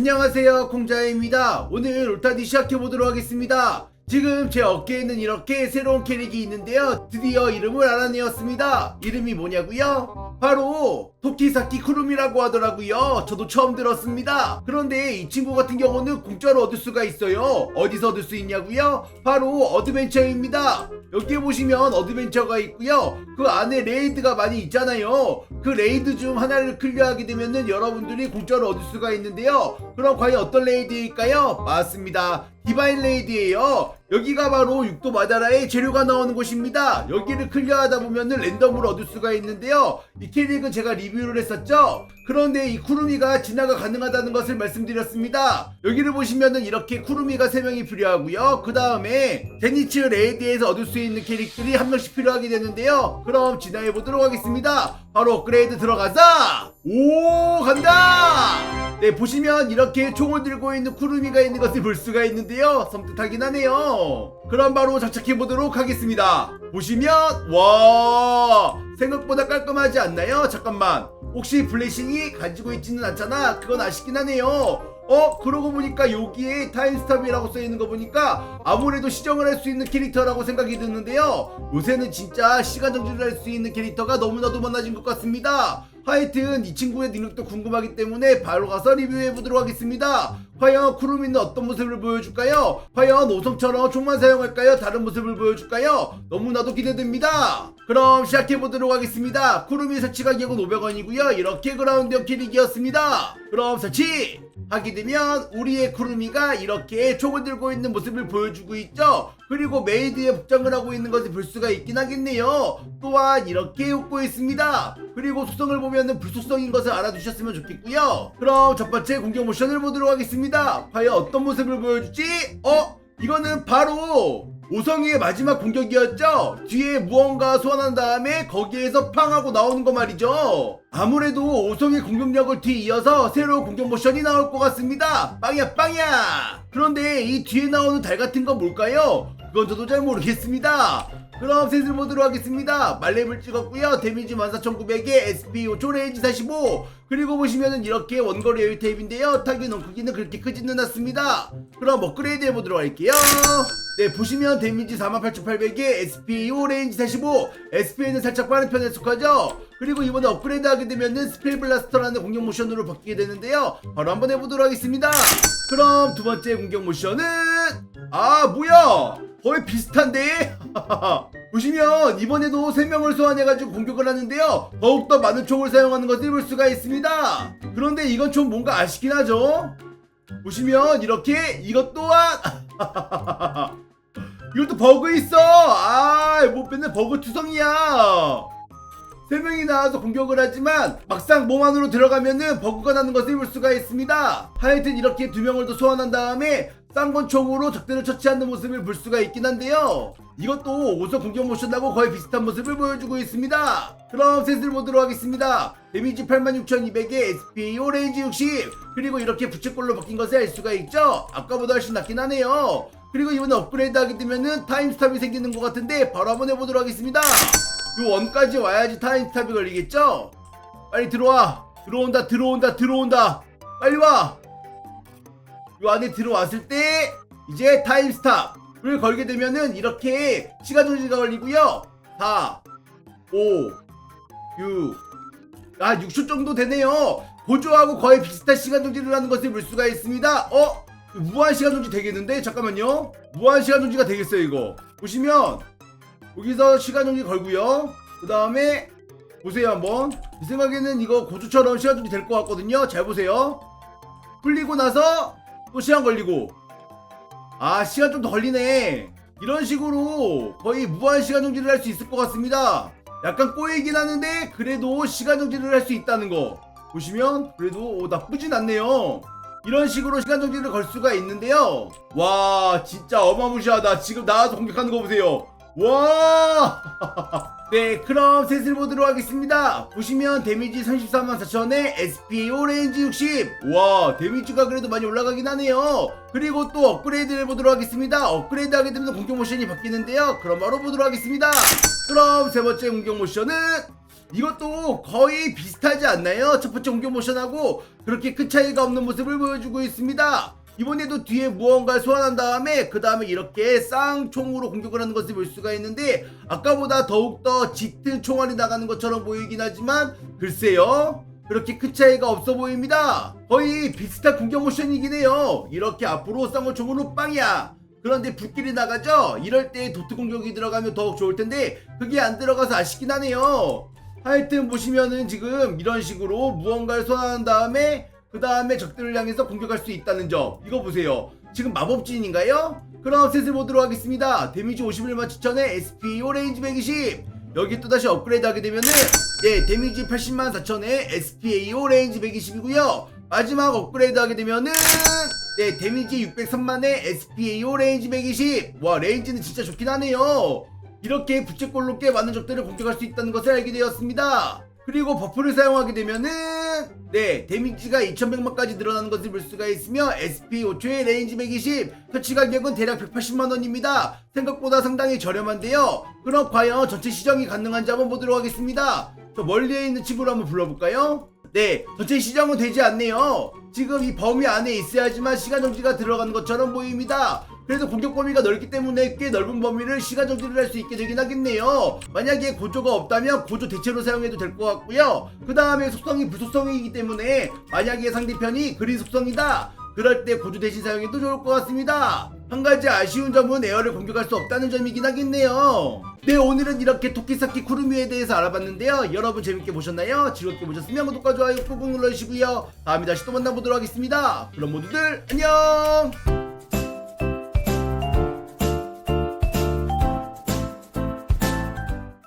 안녕하세요 콩자입니다. 오늘 울타디 시작해보도록 하겠습니다. 지금 제 어깨에는 이렇게 새로운 캐릭이 있는데요. 드디어 이름을 알아내었습니다. 이름이 뭐냐고요? 바로 토키사키 쿠루미라고 하더라고요. 저도 처음 들었습니다. 그런데 이 친구 같은 경우는 공짜로 얻을 수가 있어요. 어디서 얻을 수 있냐고요? 바로 어드벤처입니다. 여기에 보시면 어드벤처가 있고요. 그 안에 레이드가 많이 있잖아요. 그 레이드 중 하나를 클리어하게 되면은 여러분들이 공짜로 얻을 수가 있는데요. 그럼 과연 어떤 레이드일까요? 맞습니다. 디바인 레이드예요. 여기가 바로 육도 마다라의 재료가 나오는 곳입니다. 여기를 클리어하다 보면은 랜덤으로 얻을 수가 있는데요. 이 캐릭은 제가 리뷰 를 했었죠? 그런데 이 쿠루미가 진화가 가능하다는 것을 말씀드렸습니다. 여기를 보시면은 이렇게 쿠루미가 3명이 필요하고요. 그 다음에 데니츠 레이드에서 얻을 수 있는 캐릭들이 한 명씩 필요하게 되는데요. 그럼 진화해 보도록 하겠습니다. 바로 업그레이드 들어가자 오 간다 네 보시면 이렇게 총을 들고 있는 쿠루미가 있는 것을 볼 수가 있는데요. 섬뜩하긴 하네요. 그럼 바로 장착해 보도록 하겠습니다. 보시면 와 생각보다 깔끔하지 않나요? 잠깐만. 혹시 블레싱이 가지고 있지는 않잖아? 그건 아쉽긴 하네요. 어 그러고 보니까 여기에 타임스탑이라고 써있는 거 보니까 아무래도 시정을 할 수 있는 캐릭터라고 생각이 드는데요. 요새는 진짜 시간 정지를 할 수 있는 캐릭터가 너무나도 많아진 것 같습니다 하여튼 이 친구의 능력도 궁금하기 때문에 바로 가서 리뷰해 보도록 하겠습니다 과연 쿠루미는 어떤 모습을 보여줄까요? 과연 오성처럼 총만 사용할까요? 다른 모습을 보여줄까요? 너무나도 기대됩니다. 그럼 시작해 보도록 하겠습니다. 쿠루미 설치 가격은 500원이고요. 이렇게 그라운드형 캐릭이었습니다. 그럼 설치! 하게 되면 우리의 쿠루미가 이렇게 총을 들고 있는 모습을 보여주고 있죠? 그리고 메이드의 복장을 하고 있는 것을 볼 수가 있긴 하겠네요. 또한 이렇게 웃고 있습니다. 그리고 속성을 보면은 불속성인 것을 알아두셨으면 좋겠고요. 그럼 첫 번째 공격 모션을 보도록 하겠습니다 과연 어떤 모습을 보여줄지 어? 이거는 바로 오성이의 마지막 공격이었죠? 뒤에 무언가 소환한 다음에 거기에서 팡 하고 나오는 거 말이죠. 아무래도 오성의 공격력을 뒤이어서 새로운 공격 모션이 나올 것 같습니다. 빵야 빵야! 그런데 이 뒤에 나오는 달 같은 건 뭘까요? 그건 저도 잘 모르겠습니다. 그럼 셋을 보도록 하겠습니다. 말렙을 찍었고요. 데미지 14,900에 SP 5초 레인지 45 그리고 보시면은 이렇게 원거리 여유 테이프인데요. 타겟 원 크기는 그렇게 크지는 않습니다. 그럼 업그레이드 해보도록 할게요. 네 보시면 데미지 48,800에 SP 5 레인지 45 SP는 살짝 빠른 편에 속하죠. 그리고 이번에 업그레이드 하게 되면은 스펠 블라스터라는 공격 모션으로 바뀌게 되는데요. 바로 한번 해보도록 하겠습니다. 그럼 두 번째 공격 모션은 아 뭐야 거의 비슷한데? 보시면 이번에도 3명을 소환해가지고 공격을 하는데요. 더욱더 많은 총을 사용하는 것을 볼 수가 있습니다. 그런데 이건 좀 뭔가 아쉽긴 하죠? 보시면 이렇게 이것 또한 이것도 버그 있어. 아못 뺐네 버그 투성이야. 세 명이 나와서 공격을 하지만 막상 몸 안으로 들어가면은 버그가 나는 것을 볼 수가 있습니다. 하여튼 이렇게 두 명을 더 소환한 다음에 쌍권총으로 적대를 처치하는 모습을 볼 수가 있긴 한데요. 이것도 오성 공격 모션하고 거의 비슷한 모습을 보여주고 있습니다. 그럼 셋을 보도록 하겠습니다. 데미지 86,200에 SP 오레인지 60 그리고 이렇게 부채꼴로 바뀐 것을 알 수가 있죠. 아까보다 훨씬 낫긴 하네요. 그리고 이번에 업그레이드 하게 되면은 타임스탑이 생기는 것 같은데 바로 한번 해보도록 하겠습니다. 요 원까지 와야지 타임스탑이 걸리겠죠? 빨리 들어와 들어온다 들어온다 들어온다 빨리 와 요 안에 들어왔을 때 이제 타임스탑을 걸게 되면은 이렇게 시간 정지가 걸리고요 4 5 6 아 6초 정도 되네요 보조하고 거의 비슷한 시간 정지를 하는 것을 볼 수가 있습니다 어? 무한 시간 정지 되겠는데? 잠깐만요 무한 시간 정지가 되겠어요 이거 보시면 여기서 시간 정지 걸고요. 그 다음에 보세요 한번. 제 생각에는 이거 고추처럼 시간 정지 될 것 같거든요. 잘 보세요. 풀리고 나서 또 시간 걸리고. 아 시간 좀 더 걸리네. 이런 식으로 거의 무한 시간 정지를 할 수 있을 것 같습니다. 약간 꼬이긴 하는데 그래도 시간 정지를 할 수 있다는 거. 보시면 그래도 오, 나쁘진 않네요. 이런 식으로 시간 정지를 걸 수가 있는데요. 와 진짜 어마무시하다. 지금 나와서 공격하는 거 보세요. 와! 네, 그럼 셋을 보도록 하겠습니다. 보시면 데미지 34만 4천에 SP 오렌지 60. 와, 데미지가 그래도 많이 올라가긴 하네요. 그리고 또 업그레이드 해보도록 하겠습니다. 업그레이드 하게 되면 공격 모션이 바뀌는데요. 그럼 바로 보도록 하겠습니다. 그럼 세 번째 공격 모션은 이것도 거의 비슷하지 않나요? 첫 번째 공격 모션하고 그렇게 큰 차이가 없는 모습을 보여주고 있습니다. 이번에도 뒤에 무언가를 소환한 다음에 그 다음에 이렇게 쌍총으로 공격을 하는 것을 볼 수가 있는데 아까보다 더욱더 짙은 총알이 나가는 것처럼 보이긴 하지만 글쎄요 그렇게 큰 차이가 없어 보입니다. 거의 비슷한 공격 모션이긴 해요. 이렇게 앞으로 쌍총으로 빵이야. 그런데 불길이 나가죠. 이럴 때 도트 공격이 들어가면 더욱 좋을 텐데 그게 안 들어가서 아쉽긴 하네요. 하여튼 보시면은 지금 이런 식으로 무언가를 소환한 다음에 그 다음에 적들을 향해서 공격할 수 있다는 점. 이거 보세요. 지금 마법진인가요? 그럼 셋을 보도록 하겠습니다. 데미지 51만 7천에 SPO 레인지 120 여기 또다시 업그레이드 하게 되면은 네 데미지 80만 4천에 SPAO 레인지 120이고요. 마지막 업그레이드 하게 되면은 네 데미지 603만에 SPAO 레인지 120와 레인지는 진짜 좋긴 하네요. 이렇게 부채꼴로 꽤 많은 적들을 공격할 수 있다는 것을 알게 되었습니다. 그리고 버프를 사용하게 되면은 네 데미지가 2100만까지 늘어나는 것을 볼 수가 있으며 SP 5초에 레인지 120 터치 가격은 대략 180만원입니다. 생각보다 상당히 저렴한데요. 그럼 과연 전체 시정이 가능한지 한번 보도록 하겠습니다. 저 멀리에 있는 친구를 한번 불러볼까요? 네, 전체 시정은 되지 않네요. 지금 이 범위 안에 있어야지만 시간 정지가 들어가는 것처럼 보입니다. 그래도 공격 범위가 넓기 때문에 꽤 넓은 범위를 시간 정지를 할 수 있게 되긴 하겠네요. 만약에 고조가 없다면 고조 대체로 사용해도 될 것 같고요. 그 다음에 속성이 불속성이기 때문에 만약에 상대편이 그린 속성이다. 그럴 때 고조 대신 사용해도 좋을 것 같습니다. 한 가지 아쉬운 점은 에어를 공격할 수 없다는 점이긴 하겠네요. 네, 오늘은 이렇게 토끼사키 쿠루미에 대해서 알아봤는데요. 여러분 재밌게 보셨나요? 즐겁게 보셨으면 구독과 좋아요 꾹꾹 눌러주시고요. 다음에 다시 또 만나보도록 하겠습니다. 그럼 모두들 안녕!